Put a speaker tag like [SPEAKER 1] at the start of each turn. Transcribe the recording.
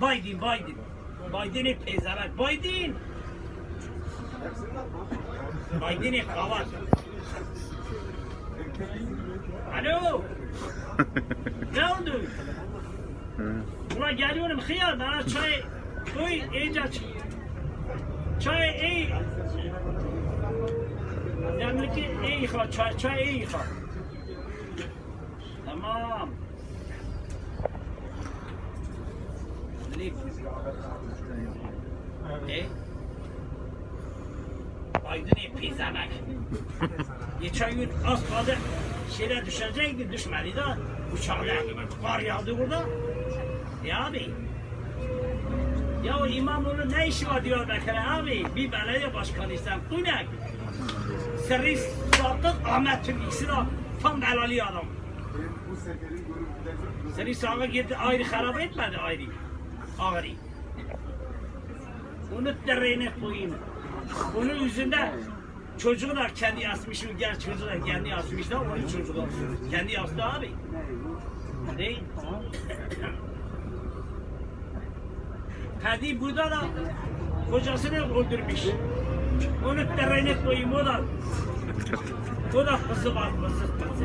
[SPEAKER 1] Biden, Biden. Biden'i pezevenk. Biden. Biden'i kavat. Alo. ne oldu? Ulan geliyorum hıyar bana çay koy iyice çay iyi. Demliki iyi yıka çay çay iyi yıka. Tamam. Lip. Ne? Aydın pizamak. Geçen gün az kaldı şeyler düşecekti düşmedi de uçaklar kar yağdı burada. Ya abi. Ya o İmamoğlu ne işi var Diyarbakır'a abi? Bir belediye başkanıysan bu ne? Sırrı Sadık Ahmet Türk ikisi de tam helali adam. Sırrı Sadık gitti ayrı harap etmedi ayrı. Ağrı. Onu derine koyayım. Onun yüzünden çocuğu da kendi yazmış, genç çocuğu da kendi yazmış da onun çocuğu kendi yazdı abi. Değil. Hadi burada da kocasını öldürmüş. Onu derine koyayım o da. O da kızı var kızı kızı.